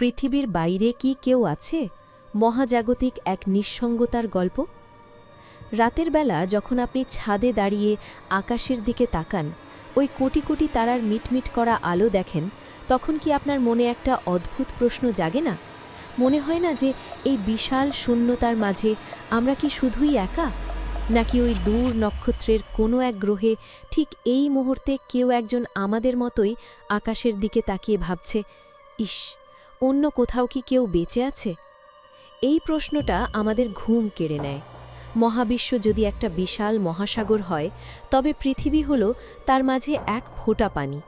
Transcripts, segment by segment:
পৃথিবীর বাইরে কি কেউ আছে? মহাজাগতিক এক নিঃসঙ্গতার গল্প? রাতের বেলা যখন আপনি ছাদে দাঁড়িয়ে আকাশের দিকে তাকান, ওই কোটি কোটি তারার মিটমিট করা আলো দেখেন, তখন কি আপনার মনে একটা অদ্ভুত প্রশ্ন জাগে না? মনে হয় না যে এই বিশাল শূন্যতার মাঝে আমরা কি শুধুই একা? নাকি ওই দূর নক্ষত্রের কোনো এক গ্রহে ঠিক এই মুহূর্তে কেউ একজন আমাদের মতোই আকাশের দিকে তাকিয়ে ভাবছে, ইস অন্য কোথাও কি কেউ বেঁচে আছে? এই প্রশ্নটা আমাদের ঘুম কেড়ে নেয়। মহাবিশ্ব যদি একটা বিশাল মহাসাগর হয়, তবে পৃথিবী হল তার মাঝে এক ফোঁটা পানি।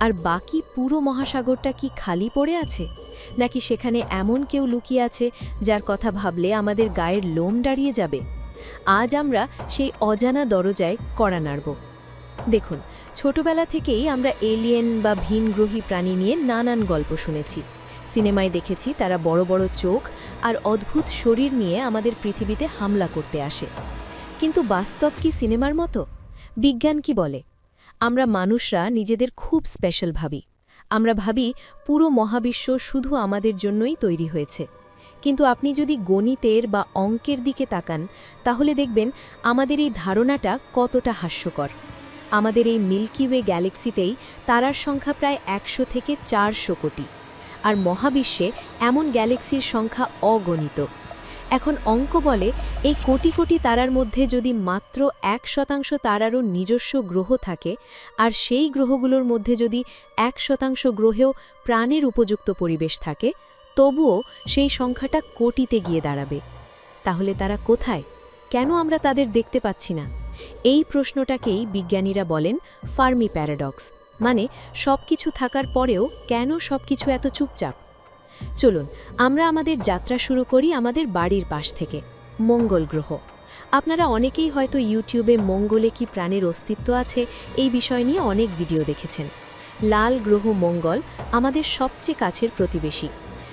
আর বাকি পুরো মহাসাগরটা কি খালি পড়ে আছে? নাকি সেখানে এমন কেউ লুকিয়ে আছে, যার কথা ভাবলে আমাদের গায়ের লোম দাঁড়িয়ে যাবে? আজ আমরা সেই অজানা দরজায় কড়া নাড়ব। দেখুন, ছোটবেলা থেকেই আমরা এলিয়েন বা ভিনগ্রহী প্রাণী নিয়ে নানান গল্প শুনেছি। সিনেমায় দেখেছি তারা বড় বড় চোখ আর অদ্ভুত শরীর নিয়ে আমাদের পৃথিবীতে হামলা করতে আসে। কিন্তু বাস্তব কি সিনেমার মতো? বিজ্ঞান কি বলে? আমরা মানুষরা নিজেদের খুব স্পেশাল ভাবি। আমরা ভাবি পুরো মহাবিশ্ব শুধু আমাদের জন্যই তৈরি হয়েছে। কিন্তু আপনি যদি গণিতের বা অঙ্কের দিকে তাকান, তাহলে দেখবেন আমাদের এই ধারণাটা কতটা হাস্যকর। আমাদের এই মিল্কি ওয়ে গ্যালাক্সিতেই তারার সংখ্যা প্রায় একশো থেকে চারশো কোটি। আর মহাবিশ্বে এমন গ্যালাক্সির সংখ্যা অগণিত। এখন অঙ্ক বলে, এই কোটি কোটি তারার মধ্যে যদি মাত্র এক শতাংশ তারারও নিজস্ব গ্রহ থাকে, আর সেই গ্রহগুলোর মধ্যে যদি এক শতাংশ গ্রহেও প্রাণের উপযুক্ত পরিবেশ থাকে, তবুও সেই সংখ্যাটা কোটিতে গিয়ে দাঁড়াবে। তাহলে তারা কোথায়? কেন আমরা তাদের দেখতে পাচ্ছি না? এই প্রশ্নটাকেই বিজ্ঞানীরা বলেন ফার্মি প্যারাডক্স। মানে সব কিছু থাকার পরেও কেন সব কিছু এত চুপচাপ? চলুন, আমরা আমাদের যাত্রা শুরু করি আমাদের বাড়ির পাশ থেকে, মঙ্গল গ্রহ। আপনারা অনেকেই হয়তো ইউটিউবে মঙ্গলে কি প্রাণের অস্তিত্ব আছে এই বিষয় নিয়ে অনেক ভিডিও দেখেছেন। লাল গ্রহ মঙ্গল আমাদের সবচেয়ে কাছের প্রতিবেশী।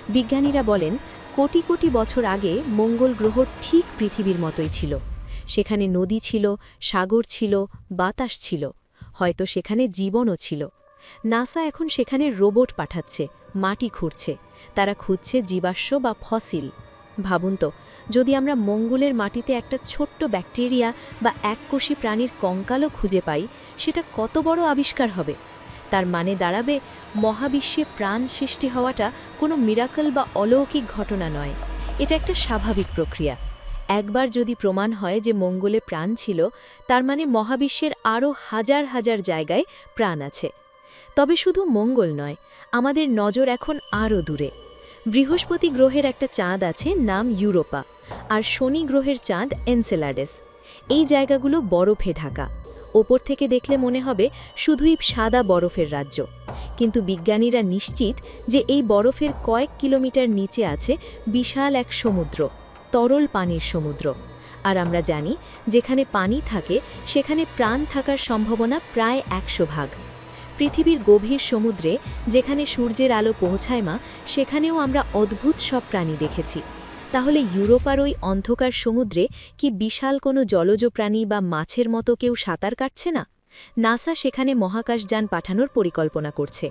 বিজ্ঞানীরা বলেন, কোটি কোটি বছর আগে মঙ্গল গ্রহ ঠিক পৃথিবীর মতোই ছিল। সেখানে নদী ছিল, সাগর ছিল, বাতাস ছিল। হয়তো সেখানে জীবনও ছিল। নাসা এখন সেখানে রোবট পাঠাচ্ছে, মাটি খুঁড়ছে। তারা খুঁজছে জীবাশ্ম বা ফসিল। ভাবুন তো, যদি আমরা মঙ্গলের মাটিতে একটা ছোট্ট ব্যাকটেরিয়া বা এককোষী প্রাণীর কঙ্কালও খুঁজে পাই, সেটা কত বড় আবিষ্কার হবে? তার মানে দাঁড়াবে, মহাবিশ্বে প্রাণ সৃষ্টি হওয়াটা কোনো মিরাকল বা অলৌকিক ঘটনা নয়। এটা একটা স্বাভাবিক প্রক্রিয়া। একবার যদি প্রমাণ হয় যে মঙ্গলে প্রাণ ছিল, তার মানে মহাবিশ্বের আরও হাজার হাজার জায়গায় প্রাণ আছে। তবে শুধু মঙ্গল নয়, আমাদের নজর এখন আরও দূরে। বৃহস্পতি গ্রহের একটা চাঁদ আছে নাম ইউরোপা, আর শনি গ্রহের চাঁদ এনসেলাডেস। এই জায়গাগুলো বরফে ঢাকা। ওপর থেকে দেখলে মনে হবে শুধুই সাদা বরফের রাজ্য। কিন্তু বিজ্ঞানীরা নিশ্চিত যে এই বরফের কয়েক কিলোমিটার নিচে আছে বিশাল এক সমুদ্র। তরল পানির সমুদ্র। আর আমরা জানি, যেখানে পানি থাকে, সেখানে প্রাণ থাকার সম্ভাবনা প্রায় একশো ভাগ। পৃথিবীর গভীর সমুদ্রে, যেখানে সূর্যের আলো পৌঁছায় মা, সেখানেও আমরা অদ্ভুত সব প্রাণী দেখেছি। তাহলে ইউরোপার ওই অন্ধকার সমুদ্রে কি বিশাল কোনো জলজ প্রাণী বা মাছের মতো কেউ সাঁতার কাটছে না? নাসা সেখানে মহাকাশযান পাঠানোর পরিকল্পনা করছে।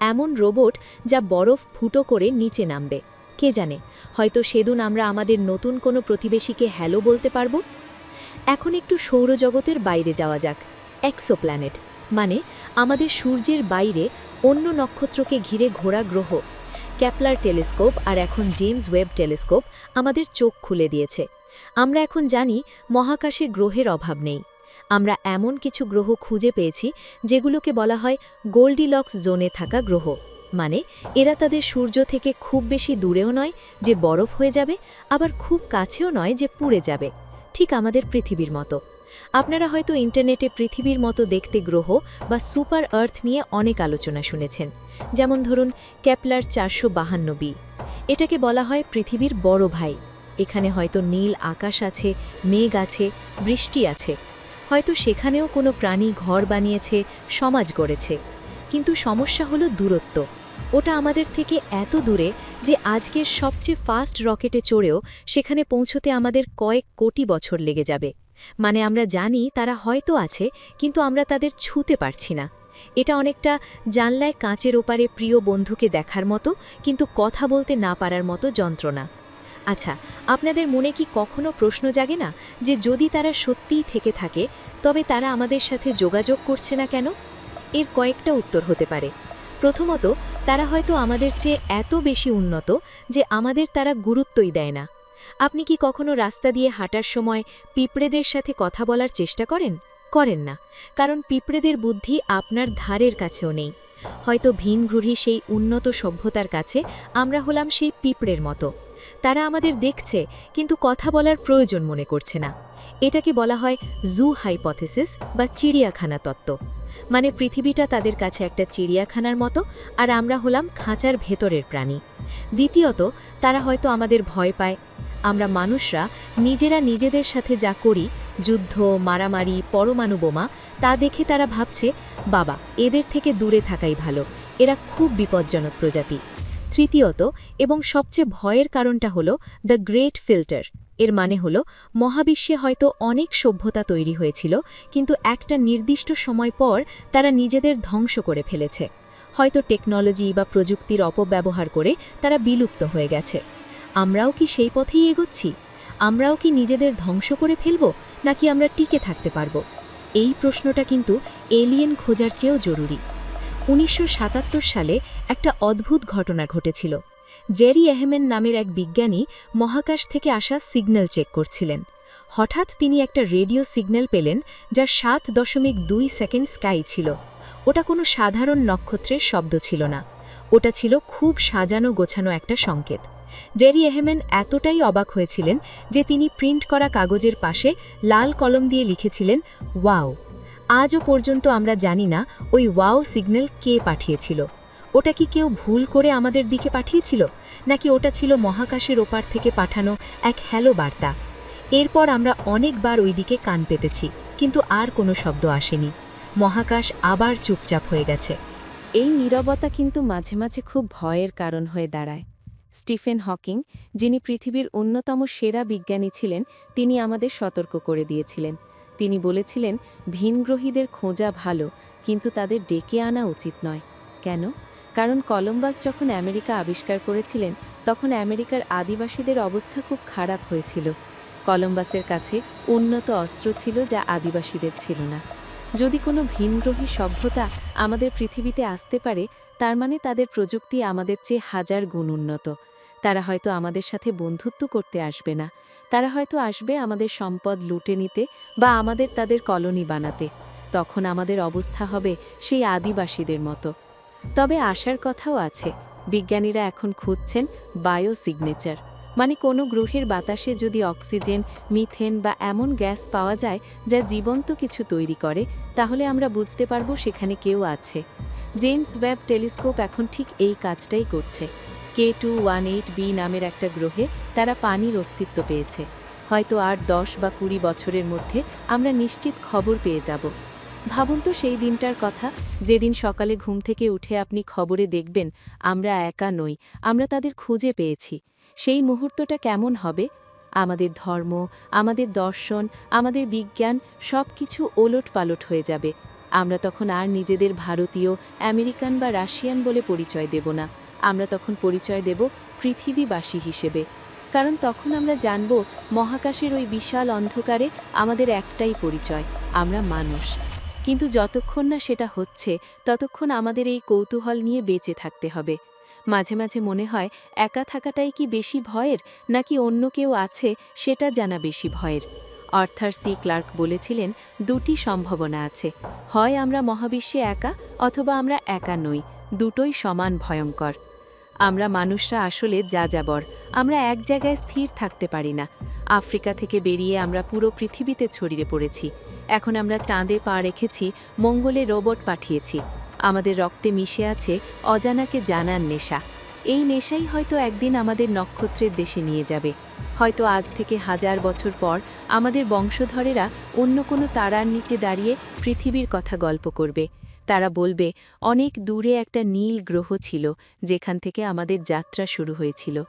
এমন রোবট যা বরফ ফুটো করে নিচে নামবে। কে জানে, হয়তো সেদিন আমরা আমাদের নতুন কোনো প্রতিবেশীকে হ্যালো বলতে পারব? এখন একটু সৌরজগতের বাইরে যাওয়া যাক, এক্সোপ্ল্যানেট মানে আমাদের সূর্যের বাইরে অন্য নক্ষত্রকে ঘিরে ঘোরা গ্রহ। ক্যাপলার টেলিস্কোপ আর এখন জেমস ওয়েব টেলিস্কোপ আমাদের চোখ খুলে দিয়েছে। আমরা এখন জানি মহাকাশে গ্রহের অভাব নেই। আমরা এমন কিছু গ্রহ খুঁজে পেয়েছি যেগুলোকে বলা হয় গোল্ডিলক্স জোনে থাকা গ্রহ। মানে এরা তাদের সূর্য থেকে খুব বেশি দূরেও নয় যে বরফ হয়ে যাবে, আবার খুব কাছেও নয় যে পুড়ে যাবে। ঠিক আমাদের পৃথিবীর মতো। আপনারা হয়তো ইন্টারনেটে পৃথিবীর মতো দেখতে গ্রহ বা সুপার আর্থ নিয়ে অনেক আলোচনা শুনেছেন। যেমন ধরুন ক্যাপলার চারশো বাহান্ন বি। এটাকে বলা হয় পৃথিবীর বড় ভাই। এখানে হয়তো নীল আকাশ আছে, মেঘ আছে, বৃষ্টি আছে। হয়তো সেখানেও কোনো প্রাণী ঘর বানিয়েছে, সমাজ গড়েছে। কিন্তু সমস্যা হলো দূরত্ব। ওটা আমাদের থেকে এত দূরে যে আজকের সবচেয়ে ফাস্ট রকেটে চড়েও সেখানে পৌঁছতে আমাদের কয়েক কোটি বছর লেগে যাবে। মানে আমরা জানি তারা হয়তো আছে, কিন্তু আমরা তাদের ছুতে পারছি না। এটা অনেকটা জানলায় কাঁচের ওপারে প্রিয় বন্ধুকে দেখার মতো, কিন্তু কথা বলতে না পারার মতো যন্ত্রণা। আচ্ছা আপনাদের মনে কি কখনো প্রশ্ন জাগে না যে যদি তারা সত্যিই থেকে থাকে, তবে তারা আমাদের সাথে যোগাযোগ করছে না কেন? এর কয়েকটা উত্তর হতে পারে। প্রথমত, তারা হয়তো আমাদের চেয়ে এত বেশি উন্নত যে আমাদের তারা গুরুত্বই দেয় না। আপনি কি কখনো রাস্তা দিয়ে হাঁটার সময় পিঁপড়েদের সাথে কথা বলার চেষ্টা করেন? করেন না, কারণ পিঁপড়েদের বুদ্ধি আপনার ধারের কাছেও নেই। হয়তো ভিনগ্রহী সেই উন্নত সভ্যতার কাছে আমরা হলাম সেই পিঁপড়ের মতো। তারা আমাদের দেখছে, কিন্তু কথা বলার প্রয়োজন মনে করছে না। এটাকে বলা হয় জু হাইপথেসিস বা চিড়িয়াখানা তত্ত্ব। মানে পৃথিবীটা তাদের কাছে একটা চিড়িয়াখানার মতো, আর আমরা হলাম খাঁচার ভেতরের প্রাণী। দ্বিতীয়ত, তারা হয়তো আমাদের ভয় পায়। আমরা মানুষরা নিজেরা নিজেদের সাথে যা করি, যুদ্ধ, মারামারি, পরমাণু বোমা, তা দেখে তারা ভাবছে, বাবা, এদের থেকে দূরে থাকাই ভালো। এরা খুব বিপজ্জনক প্রজাতি। তৃতীয়ত, এবং সবচেয়ে ভয়ের কারণটা হলো, দ্য গ্রেট ফিল্টার। এর মানে হলো, মহাবিশ্বে হয়তো অনেক সভ্যতা তৈরি হয়েছিল, কিন্তু একটা নির্দিষ্ট সময় পর তারা নিজেদের ধ্বংস করে ফেলেছে। হয়তো টেকনোলজি বা প্রযুক্তির অপব্যবহার করে তারা বিলুপ্ত হয়ে গেছে। আমরাও কি সেই পথেই এগোচ্ছি? আমরাও কি নিজেদের ধ্বংস করে ফেলব, নাকি আমরা টিকে থাকতে পারব? এই প্রশ্নটা কিন্তু এলিয়েন খোঁজার চেয়েও জরুরি। উনিশশো সাতাত্তর সালে একটা অদ্ভুত ঘটনা ঘটেছিল। জেরি এহমেন নামের এক বিজ্ঞানী মহাকাশ থেকে আসা সিগন্যাল চেক করছিলেন। হঠাৎ তিনি একটা রেডিও সিগন্যাল পেলেন যা সাত দশমিক দুই সেকেন্ড স্কাই ছিল। ওটা কোনো সাধারণ নক্ষত্রের শব্দ ছিল না। ওটা ছিল খুব সাজানো গোছানো একটা সংকেত। জেরি এহেমেন এতটাই অবাক হয়েছিলেন যে তিনি প্রিন্ট করা কাগজের পাশে লাল কলম দিয়ে লিখেছিলেন, ওয়াও। আজও পর্যন্ত আমরা জানি না ওই ওয়াও সিগন্যাল কে পাঠিয়েছিল। ওটা কি কেউ ভুল করে আমাদের দিকে পাঠিয়েছিল? নাকি ওটা ছিল মহাকাশের ওপার থেকে পাঠানো এক হ্যালো বার্তা? এরপর আমরা অনেকবার ওই দিকে কান পেতেছি, কিন্তু আর কোনো শব্দ আসেনি। মহাকাশ আবার চুপচাপ হয়ে গেছে। এই নীরবতা কিন্তু মাঝে মাঝে খুব ভয়ের কারণ হয়ে দাঁড়ায়। স্টিফেন হকিং, যিনি পৃথিবীর অন্যতম সেরা বিজ্ঞানী ছিলেন, তিনি আমাদের সতর্ক করে দিয়েছিলেন। তিনি বলেছিলেন, ভিনগ্রহীদের খোঁজা ভালো, কিন্তু তাদের ডেকে আনা উচিত নয়। কেন? কারণ কলম্বাস যখন আমেরিকা আবিষ্কার করেছিলেন, তখন আমেরিকার আদিবাসীদের অবস্থা খুব খারাপ হয়েছিল। কলম্বাসের কাছে উন্নত অস্ত্র ছিল যা আদিবাসীদের ছিল না। যদি কোনো ভিনগ্রহী সভ্যতা আমাদের পৃথিবীতে আসতে পারে, তার মানে তাদের প্রযুক্তি আমাদের চেয়ে হাজার গুণ উন্নত। তারা হয়তো আমাদের সাথে বন্ধুত্ব করতে আসবে না। তারা হয়তো আসবে আমাদের সম্পদ লুটে নিতে বা আমাদের তাদের কলোনি বানাতে। তখন আমাদের অবস্থা হবে সেই আদিবাসীদের মতো। তবে আসার কথাও আছে, বিজ্ঞানীরা এখন খুঁজছেন বায়ো সিগনেচার মানে কোনো গ্রহের বাতাসে যদি অক্সিজেন, মিথেন বা এমন গ্যাস পাওয়া যায় যা জীবন্ত কিছু তৈরি করে, তাহলে আমরা বুঝতে পারব সেখানে কেউ আছে। জেমস ওয়েব টেলিস্কোপ এখন ঠিক এই কাজটাই করছে। K two one eight B নামের একটা গ্রহে তারা পানির অস্তিত্ব পেয়েছে। হয়তো আর দশ বা কুড়ি বছরের মধ্যে আমরা নিশ্চিত খবর পেয়ে যাব। ভাবুন তো সেই দিনটার কথা। যেদিন সকালে ঘুম থেকে উঠে আপনি খবরে দেখবেন, আমরা একা নই, আমরা তাদের খুঁজে পেয়েছি। সেই মুহূর্তটা কেমন হবে? আমাদের ধর্ম, আমাদের দর্শন, আমাদের বিজ্ঞান সব কিছু ওলট পালট হয়ে যাবে। আমরা তখন আর নিজেদের ভারতীয়, আমেরিকান বা রাশিয়ান বলে পরিচয় দেব না। আমরা তখন পরিচয় দেব পৃথিবীবাসী হিসেবে। কারণ তখন আমরা জানব মহাকাশের ওই বিশাল অন্ধকারে আমাদের একটাই পরিচয়, আমরা মানুষ। কিন্তু যতক্ষণ না সেটা হচ্ছে, ততক্ষণ আমাদের এই কৌতূহল নিয়ে বেঁচে থাকতে হবে। মাঝে মাঝে মনে হয়, একা থাকাটাই কি বেশি ভয়ের, নাকি অন্য কেউ আছে সেটা জানা বেশি ভয়ের। অর্থার সি ক্লার্ক বলেছিলেন, দুটি সম্ভাবনা আছে। হয় আমরা মহাবিশ্বে একা, অথবা আমরা একা নই, দুটোই সমান ভয়ঙ্কর। আমরা মানুষরা আসলে যা যাবর আমরা এক জায়গায় স্থির থাকতে পারি না। আফ্রিকা থেকে বেরিয়ে আমরা পুরো পৃথিবীতে ছড়িয়ে পড়েছি। এখন আমরা চাঁদে পা রেখেছি, মঙ্গলে রোবট পাঠিয়েছি। আমাদের রক্তে মিশে আছে অজানাকে জানার নেশা। এই নেশাই হয়তো একদিন আমাদের নক্ষত্রের দেশে নিয়ে যাবে। হয়তো আজ থেকে হাজার বছর পর আমাদের বংশধরেরা অন্য কোনো তারার নিচে দাঁড়িয়ে পৃথিবীর কথা গল্প করবে। তারা বলবে, অনেক দূরে একটা নীল গ্রহ ছিল, যেখান থেকে আমাদের যাত্রা শুরু হয়েছিল।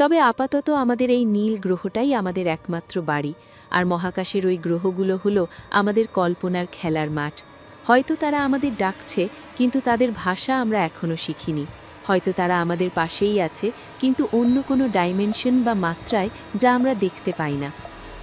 তবে আপাতত আমাদের এই নীল গ্রহটাই আমাদের একমাত্র বাড়ি, আর মহাকাশের ওই গ্রহগুলো হলো আমাদের কল্পনার খেলার মাঠ। হয়তো তারা আমাদের ডাকছে, কিন্তু তাদের ভাষা আমরা এখনও শিখিনি। হয়তো তারা আমাদের পাশেই আছে, কিন্তু অন্য কোনো ডাইমেনশন বা মাত্রায় যা আমরা দেখতে পাই না।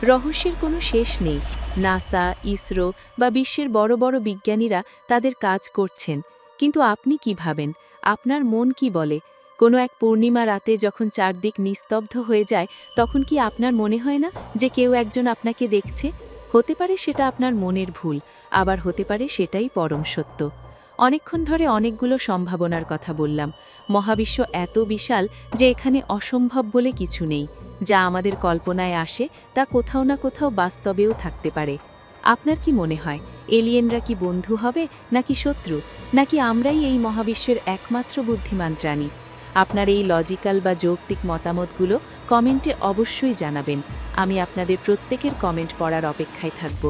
রহস্যের কোনো শেষ নেই। নাসা, ইসরো বা বিশ্বের বড় বড় বিজ্ঞানীরা তাদের কাজ করছেন, কিন্তু আপনি কি ভাবেন? আপনার মন কি বলে? কোনো এক পূর্ণিমা রাতে যখন চারদিক নিস্তব্ধ হয়ে যায়, তখন কি আপনার মনে হয় না যে কেউ একজন আপনাকে দেখছে? হতে পারে সেটা আপনার মনের ভুল, আবার হতে পারে সেটাই পরম সত্য। অনেকক্ষণ ধরে অনেকগুলো সম্ভাবনার কথা বললাম। মহাবিশ্ব এত বিশাল যে এখানে অসম্ভব বলে কিছু নেই। যা আমাদের কল্পনায় আসে, তা কোথাও না কোথাও বাস্তবেও থাকতে পারে। আপনার কি মনে হয়, এলিয়েনরা কি বন্ধু হবে, নাকি শত্রু? নাকি আমরাই এই মহাবিশ্বের একমাত্র বুদ্ধিমান প্রাণী? আপনার এই লজিক্যাল বা যৌক্তিক মতামতগুলো কমেন্টে অবশ্যই জানাবেন। আমি আপনাদের প্রত্যেকের কমেন্ট পড়ার অপেক্ষায় থাকব।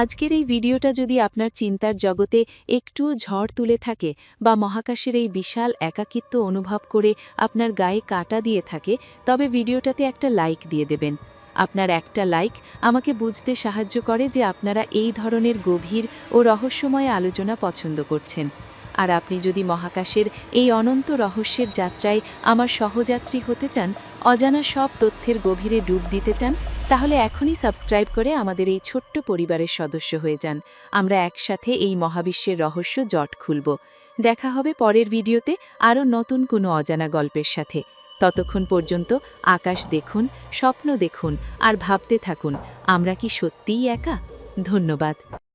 আজকের এই ভিডিওটা যদি আপনার চিন্তার জগতে একটুও ঝড় তুলে থাকে বা মহাকাশের এই বিশাল একাকিত্ব অনুভব করে আপনার গায়ে কাটা দিয়ে থাকে, তবে ভিডিওটাতে একটা লাইক দিয়ে দেবেন। আপনার একটা লাইক আমাকে বুঝতে সাহায্য করে যে আপনারা এই ধরনের গভীর ও রহস্যময় আলোচনা পছন্দ করছেন। আর আপনি যদি মহাকাশের এই অনন্ত রহস্যের যাত্রায় আমার সহযাত্রী হতে চান, অজানা সব তথ্যের গভীরে ডুব দিতে চান, তাহলে এখনই সাবস্ক্রাইব করে আমাদের এই ছোট্ট পরিবারের সদস্য হয়ে যান। আমরা একসাথে এই মহাবিশ্বের রহস্য জট খুলব। দেখা হবে পরের ভিডিওতে আরও নতুন কোনো অজানা গল্পের সাথে। ততক্ষণ পর্যন্ত আকাশ দেখুন, স্বপ্ন দেখুন আর ভাবতে থাকুন, আমরা কি সত্যিই একা? ধন্যবাদ।